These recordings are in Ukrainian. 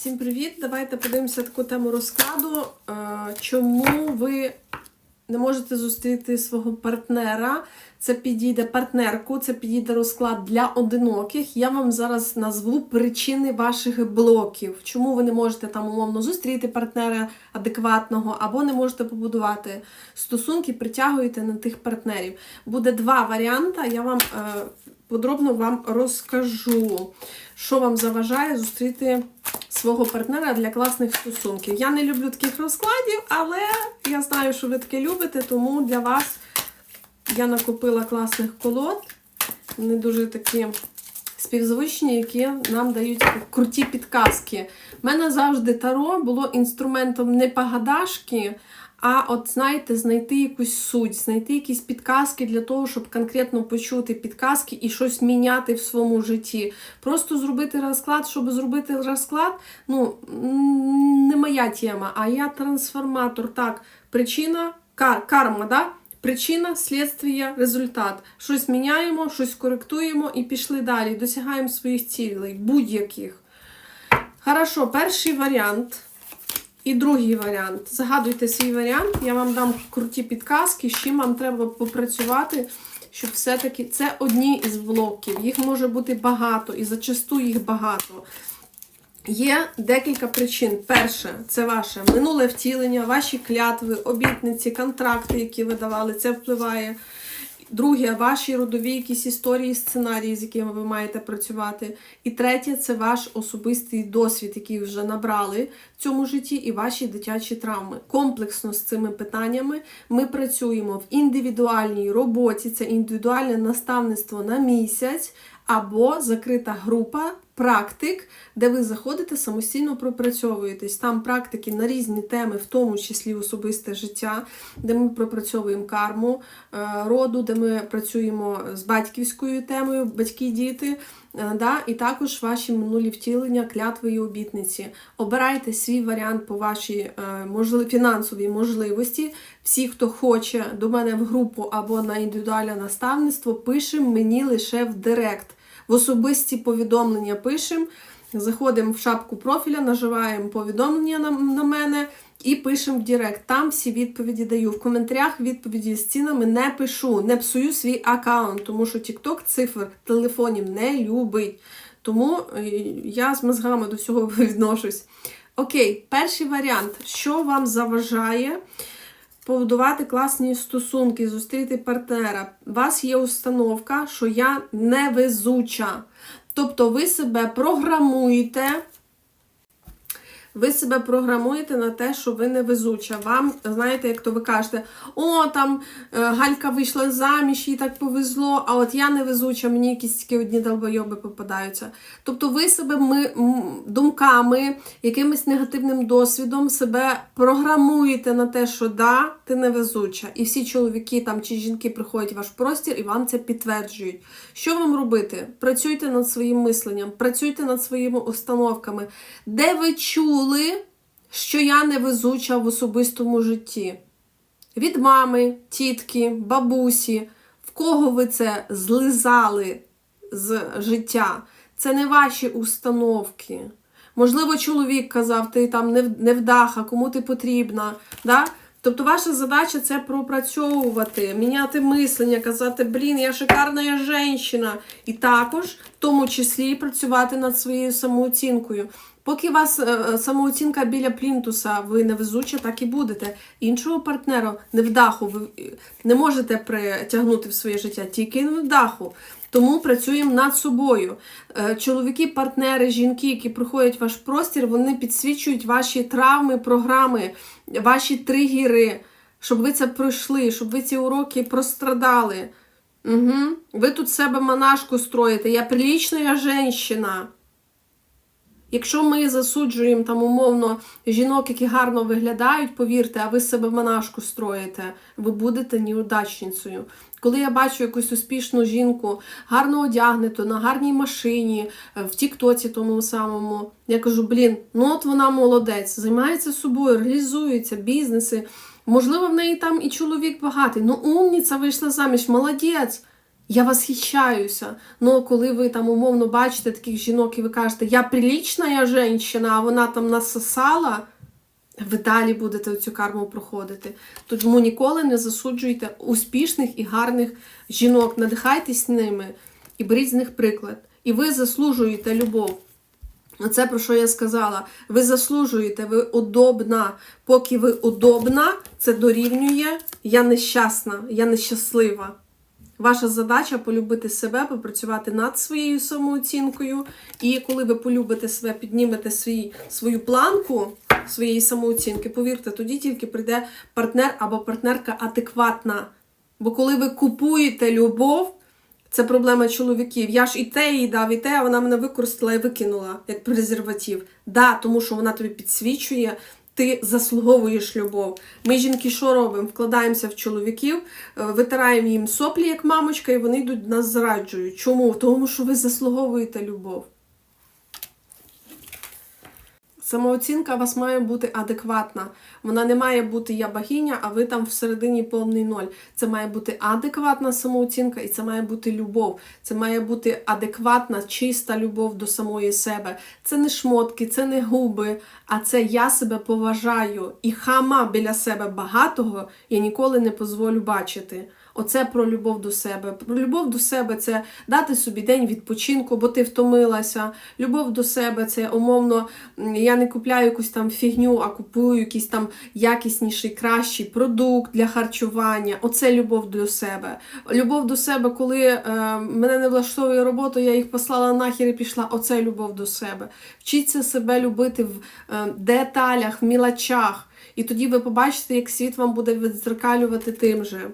Всім привіт! Давайте подивимося таку тему розкладу. Е, Чому ви не можете зустріти свого партнера? Це підійде партнерку, це підійде розклад для одиноких. Я вам зараз назву причини ваших блоків. Чому ви не можете там умовно зустріти партнера адекватного, або не можете побудувати стосунки, притягуєте на тих партнерів. Буде два варіанти. Я вам е, подробно вам розкажу, що вам заважає зустріти свого партнера для класних стосунків. Я не люблю таких розкладів, але я знаю, що ви таке любите, тому для вас я накупила класних колод. Вони дуже такі співзвучні, які нам дають круті підказки. У мене завжди таро було інструментом не погадашки, а от, знаєте, знайти якусь суть, знайти якісь підказки для того, щоб конкретно почути підказки і щось міняти в своєму житті. Просто зробити розклад, щоб зробити розклад, ну, не моя тема, а я трансформатор. Так, причина, кар, карма, да? Причина, слідствія, результат. Щось міняємо, щось коректуємо і пішли далі. Досягаємо своїх цілей, будь-яких. Хорошо, перший варіант. І другий варіант. Загадуйте свій варіант, я вам дам круті підказки, з чим вам треба попрацювати, щоб все-таки це одні із блоків. Їх може бути багато, і зачасту їх багато. Є декілька причин. Перше, це ваше минуле втілення, ваші клятви, обітниці, контракти, які ви давали, це впливає. Друге, ваші родові якісь історії, сценарії, з якими ви маєте працювати. І третє це ваш особистий досвід, який вже набрали в цьому житті, і ваші дитячі травми. Комплексно з цими питаннями ми працюємо в індивідуальній роботі, це індивідуальне наставництво на місяць або закрита група практик, де ви заходите самостійно пропрацьовуєтесь. Там практики на різні теми, в тому числі особисте життя, де ми пропрацьовуємо карму е, роду, де ми працюємо з батьківською темою, батьки-діти. е, Да, і також ваші минулі втілення, клятви і обітниці. Обирайте свій варіант по вашій е, фінансовій можливості. Всі, хто хоче до мене в групу або на індивідуальне наставництво, пишемо мені лише в директ. В особисті повідомлення пишемо. Заходимо в шапку профіля, наживаємо повідомлення на, на мене і пишемо в Директ. Там всі відповіді даю. В коментарях відповіді з цінами не пишу, не псую свій аккаунт, тому що TikTok цифр телефонів не любить. Тому е, я з мозгами до всього відношусь. Окей, перший варіант. Що вам заважає? Побудувати класні стосунки, зустріти партнера. У вас є установка, що я невезуча. Тобто ви себе програмуєте. Ви себе програмуєте на те, що ви невезуча. Вам, знаєте, як то ви кажете, о, там е, Галька вийшла заміж, їй так повезло, а от я невезуча, мені якісь такі одні долбойоби попадаються. Тобто ви себе ми, думками, якимось негативним досвідом себе програмуєте на те, що да, ти невезуча. І всі чоловіки там чи жінки приходять в ваш простір і вам це підтверджують. Що вам робити? Працюйте над своїм мисленням, працюйте над своїми установками. Де ви чули? Що я невезуча в особистому житті. Від мами, тітки, бабусі, в кого ви це злизали з життя. Це не ваші установки. Можливо, чоловік казав, ти там невдаха, кому ти потрібна. Да? Тобто ваша задача це пропрацьовувати, міняти мислення, казати, блін, я шикарна жінка. І також, в тому числі, працювати над своєю самооцінкою. Поки у вас е, самооцінка біля плінтуса, ви невезуча, так і будете. Іншого партнера невдаху ви е, не можете притягнути в своє життя, тільки невдаху. Тому працюємо над собою. Е, чоловіки, партнери, жінки, які проходять ваш простір, вони підсвічують ваші травми, програми, ваші тригери, щоб ви це пройшли, щоб ви ці уроки прострадали. Угу. Ви тут себе монашку строїте. Я прилічна жінка. Якщо ми засуджуємо там умовно жінок, які гарно виглядають, повірте, а ви себе монашку строїте, ви будете неудачницею. Коли я бачу якусь успішну жінку, гарно одягнуту, на гарній машині, в Тіктоці тому самому, я кажу, блін, ну от вона молодець, займається собою, реалізується, бізнеси. Можливо, в неї там і чоловік багатий. Ну, умніця вийшла заміж, молодець. Я восхищаюся. Ну, коли ви там умовно бачите таких жінок, і ви кажете, я прилічна жінка, а вона там насосала, ви далі будете цю карму проходити. Тому ніколи не засуджуйте успішних і гарних жінок, надихайтесь ними і беріть з них приклад. І ви заслужуєте любов. Оце про що я сказала. Ви заслужуєте, ви удобна. Поки ви удобна, це дорівнює. Я нещасна, я нещаслива. Ваша задача полюбити себе, попрацювати над своєю самооцінкою. І коли ви полюбите себе, піднімете свій, свою планку своєї самооцінки, повірте, тоді тільки прийде партнер або партнерка адекватна. Бо коли ви купуєте любов, це проблема чоловіків. Я ж і те їй дав, і те, а вона мене використала і викинула як презерватив. Да, тому що вона тобі підсвічує, ти заслуговуєш любов. Ми, жінки, що робимо? Вкладаємося в чоловіків, е, витираємо їм соплі, як мамочка, і вони йдуть нас зраджують. Чому? Тому що ви заслуговуєте любов. Самооцінка вас має бути адекватна. Вона не має бути я богиня, а ви там всередині повний ноль. Це має бути адекватна самооцінка і це має бути любов. Це має бути адекватна, чиста любов до самої себе. Це не шмотки, це не губи, а це я себе поважаю. І хама біля себе багатого я ніколи не дозволю бачити. Оце про любов до себе. Про любов до себе це дати собі день відпочинку, бо ти втомилася. Любов до себе це умовно. Я не купляю якусь там фігню, а купую якийсь там якісніший, кращий продукт для харчування. Оце любов до себе. Любов до себе, коли е, мене не влаштовує робота, я їх послала нахер і пішла. Оце любов до себе. Вчіться себе любити в е, деталях, в мілочах. І тоді ви побачите, як світ вам буде відзеркалювати тим же.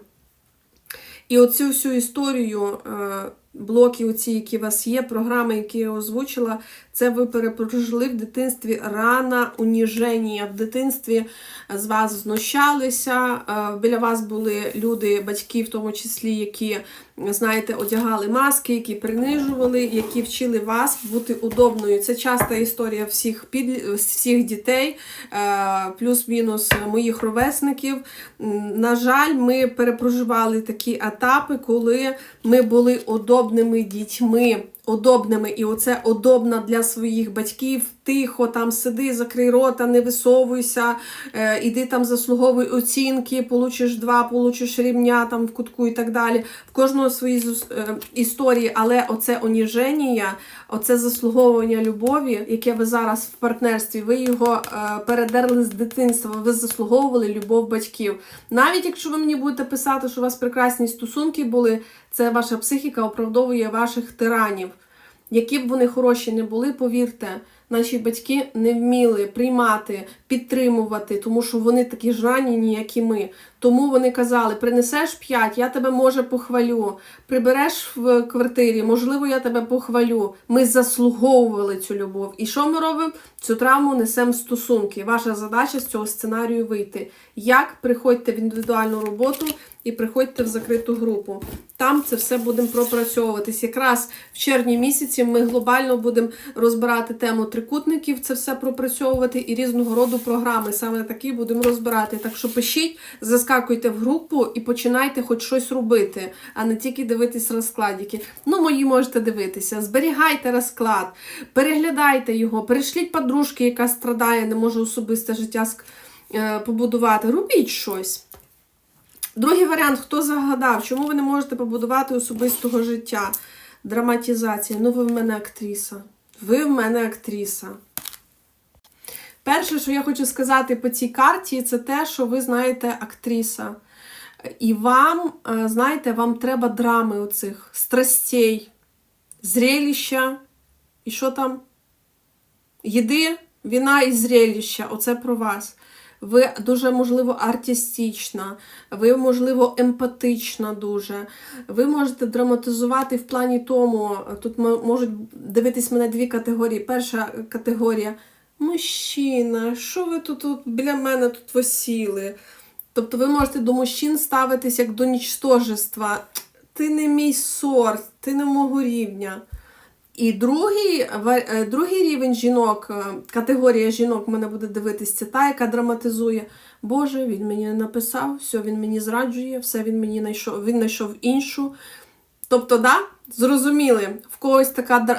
І оцю всю історію, е, блоки, оці, які у вас є, програми, які я озвучила, це ви перепрожили в дитинстві рана уніження. В дитинстві з вас знущалися, е, біля вас були люди, батьки, в тому числі, які, знаєте, одягали маски, які принижували, які вчили вас бути удобною. Це часта історія всіх, під... всіх дітей, е, плюс-мінус моїх ровесників. На жаль, ми перепроживали такі етапи, коли ми були удобними дітьми. Удобними, і оце удобно для своїх батьків. Тихо, там сиди, закрий рота, не висовуйся, е, іди там заслуговуй оцінки, получиш два, получиш рівня там в кутку і так далі. В кожного свої е, історії, але оце уніження, оце заслуговування любові, яке ви зараз в партнерстві, ви його е, передерли з дитинства, ви заслуговували любов батьків. Навіть якщо ви мені будете писати, що у вас прекрасні стосунки були, це ваша психіка оправдовує ваших тиранів. Які б вони хороші не були, повірте, наші батьки не вміли приймати, підтримувати, тому що вони такі ж ранені, як і ми. Тому вони казали: принесеш п'ять, я тебе може похвалю. Прибереш в квартирі, можливо, я тебе похвалю. Ми заслуговували цю любов. І що ми робимо? Цю травму несемо в стосунки. Ваша задача з цього сценарію вийти. Як приходьте в індивідуальну роботу і приходьте в закриту групу. Там це все будемо пропрацьовуватись. Якраз в червні місяці ми глобально будемо розбирати тему трикутників, це все пропрацьовувати і різного роду програми. Саме такі будемо розбирати. Так що пишіть, заскакуйте в групу і починайте хоч щось робити, а не тільки дивитись розкладики. Ну, мої можете дивитися. Зберігайте розклад, переглядайте його, перешліть подружки, яка страдає, не може особисте життя е, побудувати. Робіть щось. Другий варіант, хто загадав, чому ви не можете побудувати особистого життя? Драматизація. Ну, ви в мене актриса. Ви в мене актриса. Перше, що я хочу сказати по цій карті, це те, що ви знаєте актриса. І вам, е, знаєте, вам треба драми оцих, страстей, зрелища. І що там? Їди, віна і зрелища. Оце про вас. Ви дуже, можливо, артистична, ви, можливо, емпатична дуже. Ви можете драматизувати в плані тому, тут можуть дивитись мене дві категорії. Перша категорія мужчина, що ви тут, тут біля мене тут висіли? Тобто ви можете до мужчин ставитись як до нічтожества. Ти не мій сорт, ти не мого рівня. І другий, е, другий рівень жінок, е, категорія жінок мене буде дивитись, це та, яка драматизує. Боже, він мені написав, все, він мені зраджує, все він мені знайшов, він знайшов іншу. Тобто, да, зрозуміли, в когось така,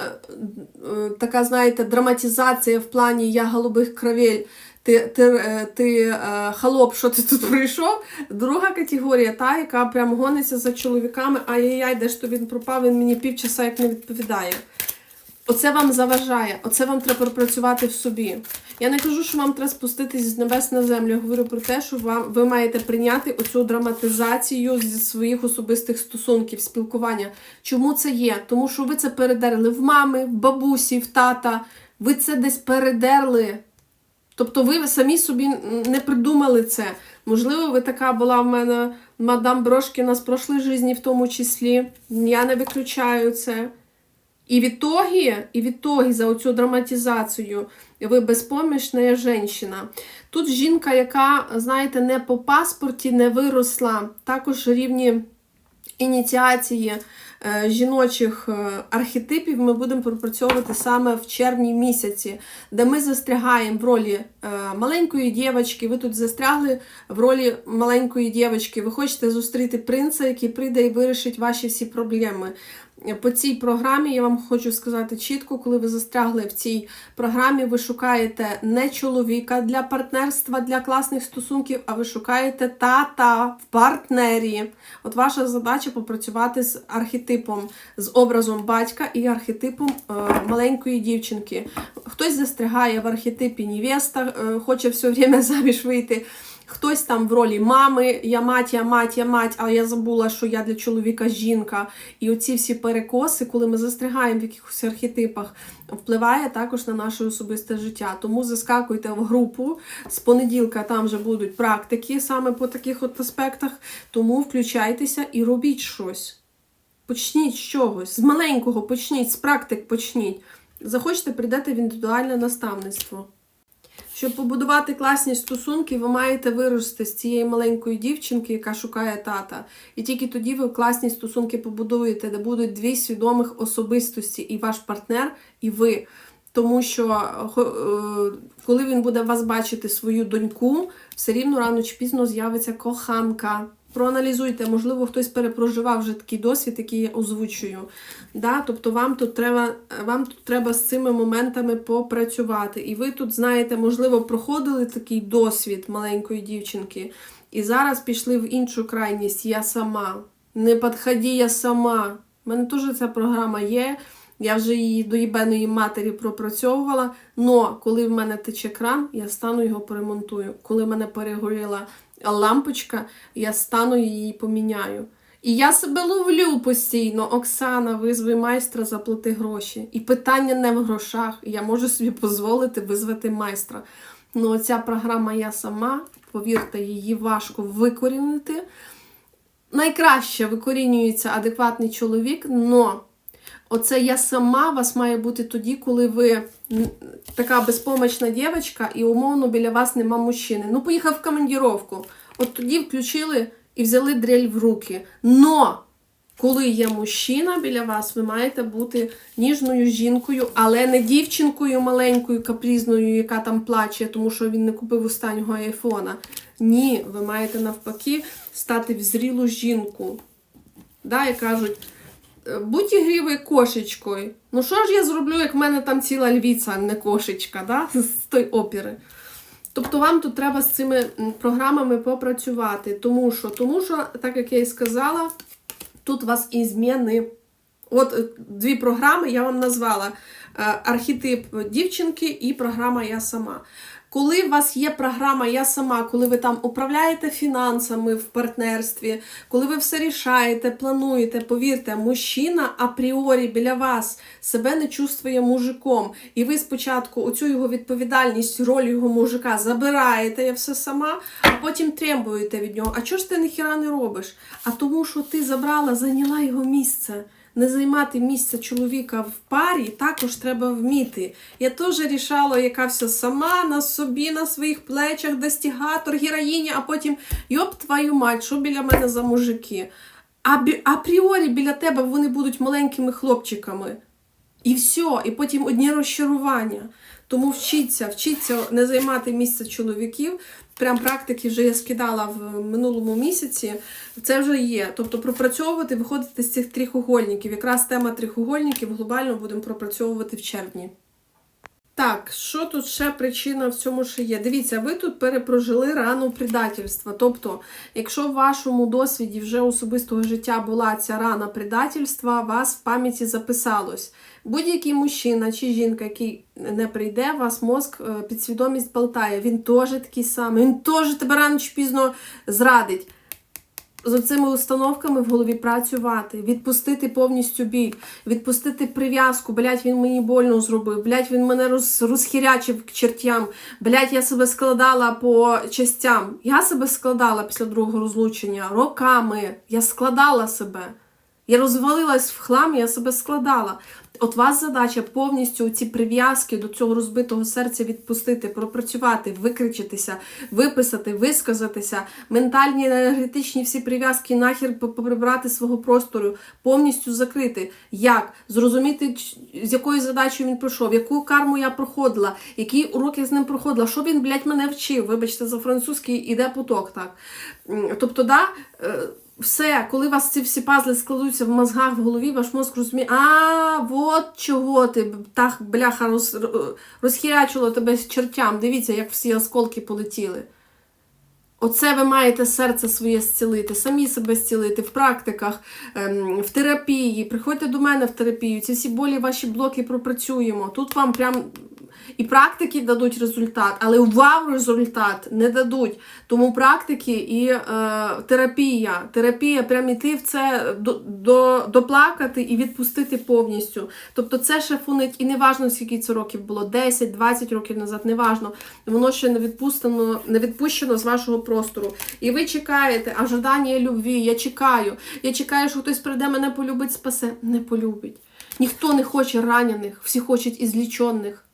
е, така, знаєте, драматизація в плані я голубих кровель, ти, ти, е, ти е, холоп, що ти тут прийшов. Друга категорія, та, яка прям гониться за чоловіками, ай-яй-яй, де ж то він пропав, він мені півчаса як не відповідає. Оце вам заважає, оце вам треба пропрацювати в собі. Я не кажу, що вам треба спуститись з небес на землю. Я говорю про те, що вам ви маєте прийняти оцю драматизацію зі своїх особистих стосунків, спілкування. Чому це є? Тому що ви це передерли в мами, в бабусі, в тата. Ви це десь передерли. Тобто ви самі собі не придумали це. Можливо, ви така була в мене мадам Брошкіна з прошлої житті в тому числі. Я не виключаю це. І відтоді, і відтоді за оцю драматизацію ви безпомічна жінка. Тут жінка, яка, знаєте, не по паспорті не виросла, також рівні ініціації жіночих е, архетипів ми будемо пропрацьовувати саме в червні місяці, де ми застрягаємо в ролі е, маленької дівчинки. Ви тут застрягли в ролі маленької дівчинки. Ви хочете зустріти принца, який прийде і вирішить ваші всі проблеми. По цій програмі я вам хочу сказати чітко, коли ви застрягли в цій програмі, ви шукаєте не чоловіка для партнерства, для класних стосунків, а ви шукаєте тата в партнері. От ваша задача попрацювати з архетипом, з образом батька і архетипом е, маленької дівчинки. Хтось застрягає в архетипі невеста, е, хоче все время заміж вийти. Хтось там в ролі мами, я мать, я мать, я мать, а я забула, що я для чоловіка жінка. І оці всі перекоси, коли ми застрягаємо в якихось архетипах, впливає також на наше особисте життя. Тому заскакуйте в групу. З понеділка там вже будуть практики саме по таких от аспектах. Тому включайтеся і робіть щось. Почніть з чогось. З маленького почніть, з практик почніть. Захочете, прийдете в індивідуальне наставництво. Щоб побудувати класні стосунки, ви маєте вирости з цієї маленької дівчинки, яка шукає тата. І тільки тоді ви класні стосунки побудуєте, де будуть дві свідомих особистості, і ваш партнер, і ви. Тому що е, коли він буде вас бачити свою доньку, все рівно рано чи пізно з'явиться коханка. Проаналізуйте, можливо, хтось перепроживав вже такий досвід, який я озвучую. Да? Тобто вам тут треба, вам тут треба з цими моментами попрацювати. І ви тут, знаєте, можливо, проходили такий досвід маленької дівчинки, і зараз пішли в іншу крайність. Я сама. Не підходи, я сама. У мене теж ця програма є. Я вже її до їбеної матері пропрацьовувала. Но коли в мене тече кран, я стану його поремонтую. Коли в мене перегоріла лампочка, я стану її поміняю. І я себе ловлю постійно. Оксана, визви майстра, заплати гроші. І питання не в грошах. Я можу собі дозволити визвати майстра. Ну, оця програма я сама, повірте, її важко викорінити. Найкраще викорінюється адекватний чоловік, но оце я сама вас має бути тоді, коли ви така безпомічна дівчинка і умовно біля вас нема мужчини. Ну, поїхав в командіровку. От тоді включили і взяли дрель в руки. Но коли є мужчина біля вас, ви маєте бути ніжною жінкою, але не дівчинкою маленькою, капрізною, яка там плаче, тому що він не купив останнього айфона. Ні, ви маєте навпаки стати в зрілу жінку. Да, і кажуть, «Е, будь ігрівою кошечкою. Ну що ж я зроблю, як в мене там ціла львіця, а не кошечка, да? з тої опери. Тобто вам тут треба з цими програмами попрацювати. Тому що, тому що, так як я і сказала, тут у вас і зміни. От е, дві програми я вам назвала: Е, архетип дівчинки і програма Я сама. Коли у вас є програма Я сама, коли ви там управляєте фінансами в партнерстві, коли ви все рішаєте, плануєте, повірте, мужчина апріорі біля вас себе не чувствує мужиком, і ви спочатку оцю його відповідальність, роль його мужика забираєте, я все сама, а потім требуєте від нього. А чого ж ти ніхіра не робиш? А тому, що ти забрала, зайняла його місце. Не займати місце чоловіка в парі також треба вміти. Я теж рішала, яка вся сама на собі, на своїх плечах, достігатор, героїня, а потім йоп твою мать, що біля мене за мужики. А апріорі біля тебе вони будуть маленькими хлопчиками. І все, і потім одні розчарування. Тому вчіться, вчіться не займати місце чоловіків. Прям практики вже я скидала в минулому місяці. Це вже є. Тобто пропрацьовувати, виходити з цих трихугольників. Якраз тема трихугольників глобально будемо пропрацьовувати в червні. Так, що тут ще причина в цьому ще є? Дивіться, ви тут перепрожили рану предательства. Тобто, якщо в вашому досвіді вже особистого життя була ця рана предательства, вас в пам'яті записалось. Будь-який мужчина чи жінка, який не прийде, вас мозк, е, підсвідомість болтає. Він теж такий самий, він теж тебе рано чи пізно зрадить з цими установками в голові працювати, відпустити повністю біль, відпустити прив'язку, блять, він мені больно зробив, блять, він мене роз, розхірячив к чертям, блять, я себе складала по частям. Я себе складала після другого розлучення роками. Я складала себе. Я розвалилась в хлам, я себе складала. От вас задача повністю ці прив'язки до цього розбитого серця відпустити, пропрацювати, викричитися, виписати, висказатися, ментальні, енергетичні всі прив'язки нахер прибрати свого простору, повністю закрити. Як? Зрозуміти, з якою задачею він пройшов, яку карму я проходила, які уроки з ним проходила, що він, блядь, мене вчив. Вибачте, за французький іде поток, так. Тобто, да. Все, коли у вас ці всі пазли складуться в мозгах, в голові, ваш мозк розуміє, а от чого ти так бляха роз, розхірячило тебе з чертям. Дивіться, як всі осколки полетіли. Оце ви маєте серце своє зцілити, самі себе зцілити в практиках, ем, в терапії. Приходьте до мене в терапію. Ці всі болі, ваші блоки пропрацюємо. Тут вам прям і практики дадуть результат, але вау результат не дадуть. Тому практики і е, терапія. Терапія прям іти в це до, до, доплакати і відпустити повністю. Тобто це ще фунить, і не важно, скільки це років було, 10-20 років назад, не важно. Воно ще не відпустено, не відпущено з вашого простору. І ви чекаєте, ожидання любві, я чекаю. Я чекаю, що хтось прийде, мене полюбить, спасе. Не полюбить. Ніхто не хоче ранених, всі хочуть ізлічених.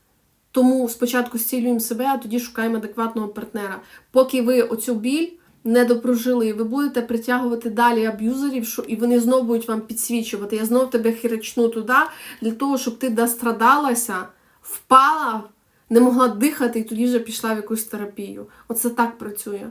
Тому спочатку зцілюємо себе, а тоді шукаємо адекватного партнера. Поки ви оцю біль не допрожили, ви будете притягувати далі аб'юзерів, і вони знову будуть вам підсвічувати. Я знов тебе хірачну туди, для того, щоб ти дострадалася, впала, не могла дихати, і тоді вже пішла в якусь терапію. Оце так працює.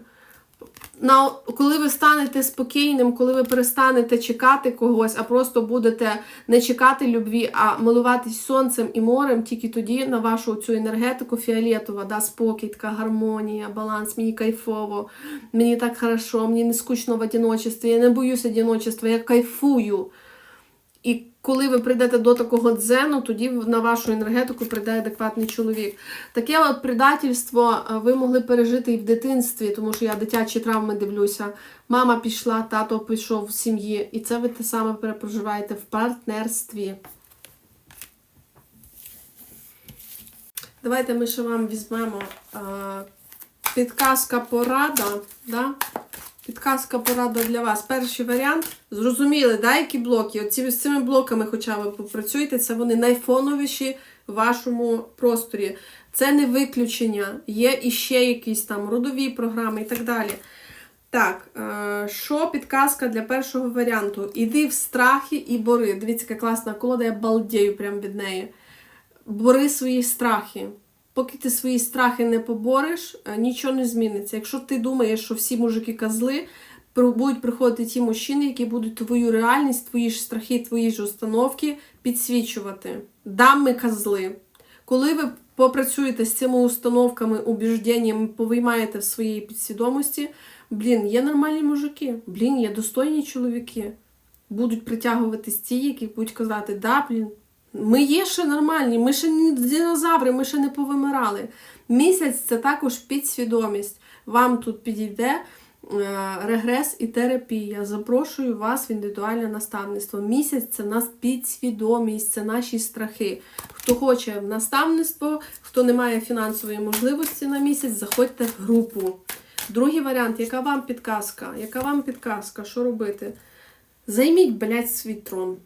На, коли ви станете спокійним, коли ви перестанете чекати когось, а просто будете не чекати любві, а милуватись сонцем і морем, тільки тоді на вашу цю енергетику фіолетова, да, спокій, така гармонія, баланс, мені кайфово, мені так хорошо, мені не скучно в одиночестві, я не боюсь одиночества, я кайфую. І коли ви прийдете до такого дзену, тоді на вашу енергетику прийде адекватний чоловік. Таке от предательство е, ви могли пережити і в дитинстві, тому що я дитячі травми дивлюся. Мама пішла, тато пішов в сім'ї, і це ви те саме перепроживаєте в партнерстві. Давайте ми ще вам візьмемо е, підказка порада. Да? Підказка порада для вас. Перший варіант. Зрозуміли, да, які блоки? Оці з цими блоками, хоча ви попрацюєте, це вони найфоновіші в вашому просторі. Це не виключення. Є іще якісь там родові програми і так далі. Так, е, що підказка для першого варіанту? Іди в страхи і бори. Дивіться, яка класна колода, я балдею прямо від неї. Бори свої страхи. Поки ти свої страхи не побореш, е, нічого не зміниться. Якщо ти думаєш, що всі мужики козли, будуть приходити ті мужчини, які будуть твою реальність, твої ж страхи, твої ж установки підсвічувати. Дами козли. Коли ви попрацюєте з цими установками, убіжденнями, повиймаєте в своїй підсвідомості, блін, є нормальні мужики, блін, є достойні чоловіки. Будуть притягуватись ті, які будуть казати, да, блін, ми є ще нормальні, ми ще не динозаври, ми ще не повимирали. Місяць це також підсвідомість. Вам тут підійде е, регрес і терапія. Запрошую вас в індивідуальне наставництво. Місяць це нас підсвідомість, це наші страхи. Хто хоче в наставництво, хто не має фінансової можливості на місяць, заходьте в групу. Другий варіант, яка вам підказка? Яка вам підказка? Що робити? Займіть, блядь, свій трон.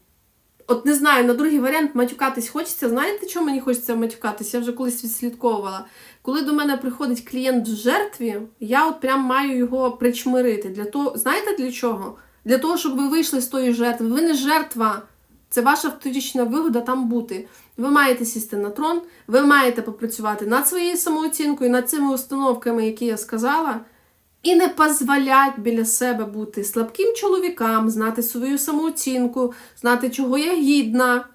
От не знаю, на другий варіант матюкатись хочеться. Знаєте, чому мені хочеться матюкатись? Я вже колись відслідковувала. Коли до мене приходить клієнт в жертві, я от прям маю його причмирити. Для того, знаєте для чого? Для того, щоб ви вийшли з тої жертви. Ви не жертва, Це ваша вторічна вигода там бути. Ви маєте сісти на трон, ви маєте попрацювати над своєю самооцінкою, над цими установками, які я сказала, і не дозволять біля себе бути слабким чоловікам, знати свою самооцінку, знати, чого я гідна.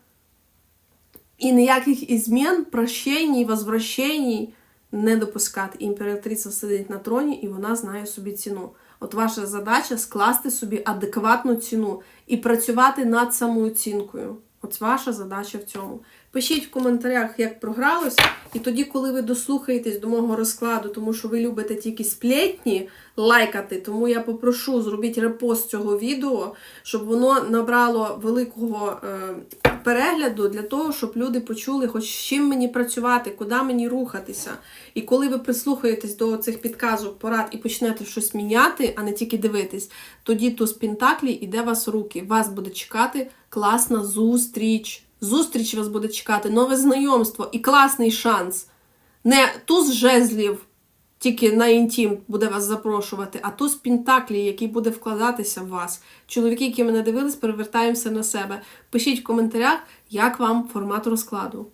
І ніяких ізмін, прощень, возвращень не допускати. Імператриця сидить на троні і вона знає собі ціну. От ваша задача скласти собі адекватну ціну і працювати над самооцінкою. От ваша задача в цьому. Пишіть в коментарях, як програлось, і тоді, коли ви дослухаєтесь до мого розкладу, тому що ви любите тільки сплетні, лайкати, тому я попрошу зробіть репост цього відео, щоб воно набрало великого е, перегляду для того, щоб люди почули, хоч з чим мені працювати, куди мені рухатися. І коли ви прислухаєтесь до цих підказок, порад і почнете щось міняти, а не тільки дивитись, тоді туз Пентаклі іде вас руки. Вас буде чекати класна зустріч. Зустріч вас буде чекати, нове знайомство і класний шанс. Не туз жезлів, тільки на інтім буде вас запрошувати, а туз Пентаклі, який буде вкладатися в вас. Чоловіки, які мене дивились, перевертаємося на себе. Пишіть в коментарях, як вам формат розкладу.